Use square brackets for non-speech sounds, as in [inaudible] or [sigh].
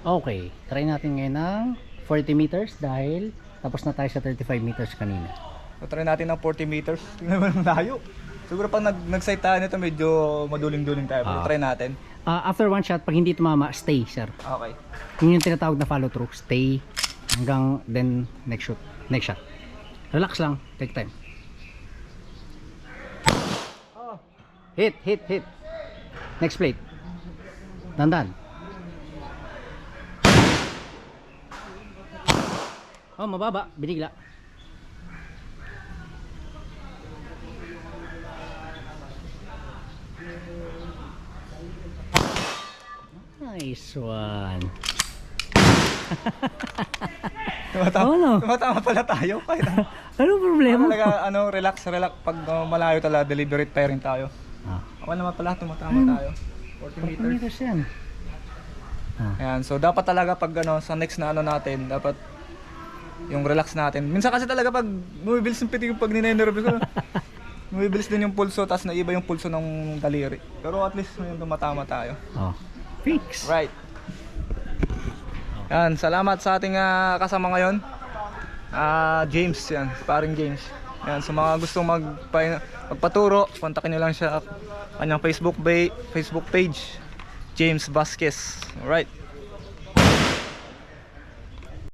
Okay, try natin ngayon ng 40 meters dahil tapos na tayo sa 35 meters kanina. So, try natin ng 40 meters. Tingnan [laughs] mo ang layo. Siguro pag nag nag-sight tayo nito medyo maduling-duling tayo. Pero Ah. try natin. Ah, after one shot, pag hindi tumama, stay, sir. Okay. Yun yung tinatawag na follow through. Stay hanggang then next shoot. Next shot. Relax lang. Take time. Hit, hit, hit. Next plate. Dandan. Oh, mababa. Binigla. Nice one. [laughs] Tumatama, Oo, no? tumatama pala tayo. Kahit ano. [laughs] Anong problema? Talaga, ano, relax, relax. Pag uh, malayo talaga, deliberate firing tayo. Ah, Ako naman pala, tumatama tayo. 40 40 meters. meters yan. Ah. Ayan, so dapat talaga pag ano, sa next na ano natin, dapat yung relax natin. Minsan kasi talaga pag bumibilis yung pitig pag ninenervous ko, [laughs] bumibilis din yung pulso, tapos naiba yung pulso ng daliri. Pero at least may tumatama tayo. Oh. Fix. Right. Yan, salamat sa ating ah, kasama ngayon. Ah, James yan, paring James. Yan, sa mga gustong magpa magpaturo, kontakin niyo lang siya kanyang Facebook ba- Facebook page, James Vasquez. Alright.